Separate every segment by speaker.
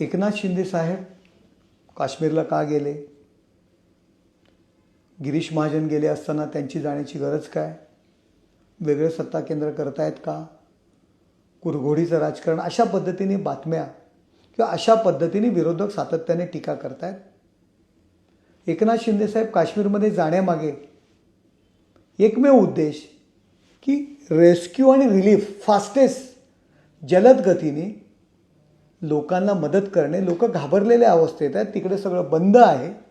Speaker 1: एकनाथ शिंदे साहेब काश्मीरला का गेले? गिरीश महाजन गेले असताना त्यांची जाण्याची गरज काय? वेगळं सत्ता केंद्र करतायत का? कुरघोडीचं राजकारण अशा पद्धतीने बातम्या किंवा अशा पद्धतीने विरोधक सातत्याने टीका करतायत? एकनाथ शिंदेसाहेब काश्मीरमध्ये जाण्यामागे एकमेव उद्देश की रेस्क्यू आणि रिलीफ फास्टेस्ट जलद गतीने लोकांना मदत करणे लोक घाबरलेल्या अवस्थेत आहेत तिकडे सगळं बंद आहे.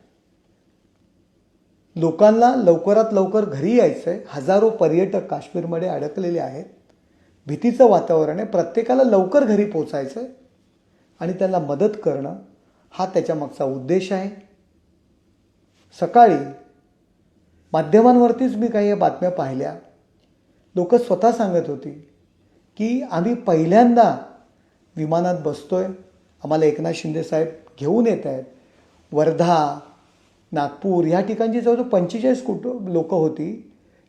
Speaker 1: लोकांना लवकरात लवकर घरी यायचं आहे हजारो पर्यटक काश्मीरमध्ये अडकलेले आहेत. भीतीचं वातावरण आहे. प्रत्येकाला लवकर घरी पोचायचं आहे आणि त्यांना मदत करणं हा त्याच्यामागचा उद्देश आहे. सकाळी माध्यमांवरतीच मी काही या बातम्या पाहिल्या. लोक स्वतः सांगत होती की आम्ही पहिल्यांदा विमानात बसतो आहे आम्हाला एकनाथ शिंदे साहेब घेऊन येत आहेत. वर्धा नागपूर ह्या ठिकाणची जवळजवळ पंचेचाळीस कुट लोकं होती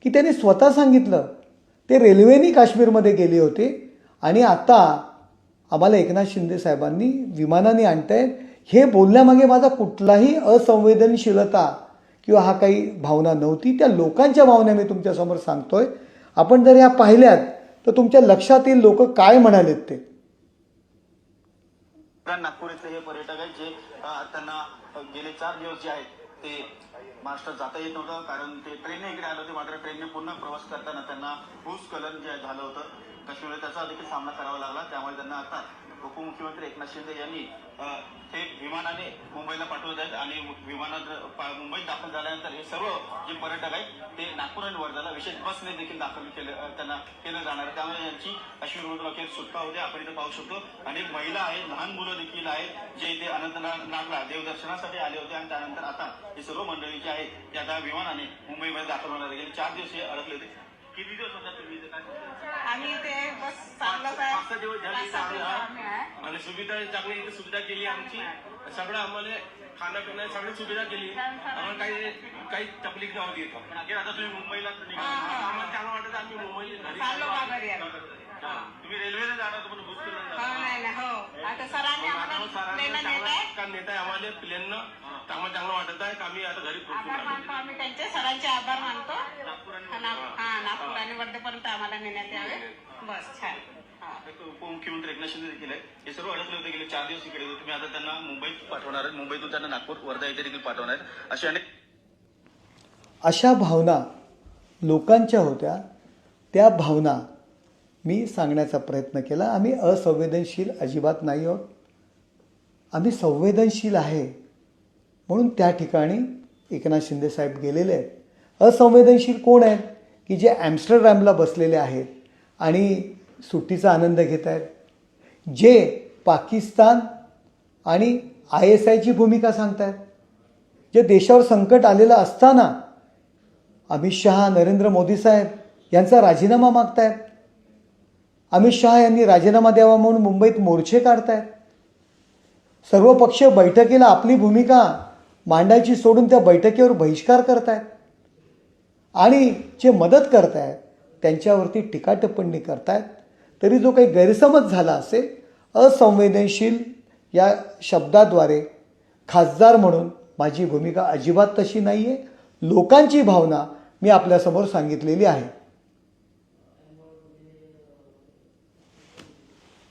Speaker 1: की त्यांनी स्वतः सांगितलं. ते रेल्वेने काश्मीरमध्ये गेली होती आणि आता आम्हाला एकनाथ शिंदे साहेबांनी विमानाने आणतायत. हे बोलण्यामागे माझा कुठलाही असंवेदनशीलता किंवा हा काही भावना नव्हती. त्या लोकांच्या भावना मी तुमच्यासमोर सांगतोय. आपण जर ह्या पाहिल्यात तर तुमच्या लक्षात येईल लोक काय म्हणालेत ते.
Speaker 2: नागपूर इथले हे पर्यटक आहेत जे त्यांना गेले चार दिवस जे आहेत ते महाराष्ट्रात जाता येत नव्हतं. कारण ते ट्रेनने इकडे आले होते मात्र ट्रेनने पुन्हा प्रवास करताना त्यांना भूस्खलन जे झालं होतं काश्मीरमध्ये त्याचा देखील सामना करावा लागला. त्यामुळे त्यांना आता उपमुख्यमंत्री एकनाथ शिंदे यांनी थेट विमानाने मुंबईला पाठवत आहेत आणि विमानात मुंबईत दाखल झाल्यानंतर हे सर्व जे पर्यटक आहेत ते नागपूर आणि वर्धाला विशेष बसने देखील दाखल केले त्यांना केलं जाणार आहे. त्यामुळे यांची काश्मीरमधून अखेर सुटका होते. आपण इथे पाहू शकतो अनेक महिला आहेत लहान मुलं देखील आहेत जे इथे अनंतनागला देवदर्शनासाठी आले होते आणि त्यानंतर आता हे सर्व मंडळी जे आहेत ते आता विमानाने मुंबईमध्ये दाखल होणार गेले चार दिवस हे अडकले होते. किती दिवस होता तुम्ही इथे? काय
Speaker 3: आम्ही ते बस चांगलंच आहे
Speaker 4: पाच सहा दिवस झाले इथं आम्ही
Speaker 3: आहे.
Speaker 4: आणि सुविधा चांगली इथे सुविधा केली आमची. सगळं आम्हाला खाणं पिणं सगळी सुविधा केली. आम्हाला काही काही तकलीफ नव्हती इथं.
Speaker 2: पण अखेर आता तुम्ही मुंबईला निघाला.
Speaker 3: हा, हा.
Speaker 4: आम्हाला चांगलं वाटत आम्ही मुंबई घरी.
Speaker 3: चाललो का घरी आता?
Speaker 2: हा. तुम्ही रेल्वेने जाणार होता पण भूस्खलन
Speaker 3: हो
Speaker 2: झालं.
Speaker 3: नाही. ना हो आता सरांनी आम्हाला प्लेन नेत आहे.
Speaker 4: आम्हाला प्लेननं आम्हाला चांगलं वाटत आहे का? आम्ही आता घरी
Speaker 3: आभार मानतो आम्ही त्यांचे. सरांचे आभार मानतो.
Speaker 2: नागपूर आणि
Speaker 3: हा ना- हा नागपूर आणि वर्धेपर्यंत आम्हाला नेण्यात यावे. बस छान. हा.
Speaker 2: उपमुख्यमंत्री एकनाथ शिंदे देखील आहेत. हे सर्व अडकले होते गेले चार दिवस इकडे. होते. तुम्ही आता त्यांना मुंबईत पाठवणार आहेत. मुंबईतून त्यांना नागपूर वर्धा इथे देखील पाठवणार आहेत. असे अनेक
Speaker 1: अशा भावना लोकांच्या होत्या. त्या भावना मी सांगण्याचा प्रयत्न केला. आम्ही असंवेदनशील अजिबात नाही आहोत. आम्ही संवेदनशील आहे. म्हणून त्या ठिकाणी एकनाथ शिंदे साहेब गेलेले आहेत. असंवेदनशील कोण आहेत? की जे ॲम्स्टरडॅमला बसलेले आहेत आणि सुट्टीचा आनंद घेत आहेत. जे पाकिस्तान आणि आय एस आयची भूमिका सांगतायत. जे देशावर संकट आलेलं असताना अमित शहा नरेंद्र मोदी साहेब यांचा राजीनामा मागतायत. अमित शहा यांनी राजीनामा द्यावा म्हणून मुंबईत मोर्चे काढतायत. सर्व पक्ष बैठकीला आपली भूमिका मांडायची सोडून त्या बैठकीवर बहिष्कार करतायत. आणि जे मदत करतायत त्यांच्यावरती टीका टिप्पणी करतायत. तरी जो काही गैरसमज झाला असेल असंवेदनशील या शब्दाद्वारे खासदार म्हणून माझी भूमिका अजिबात तशी नाही आहे लोकांची भावना मी आपल्यासमोर सांगितलेली आहे.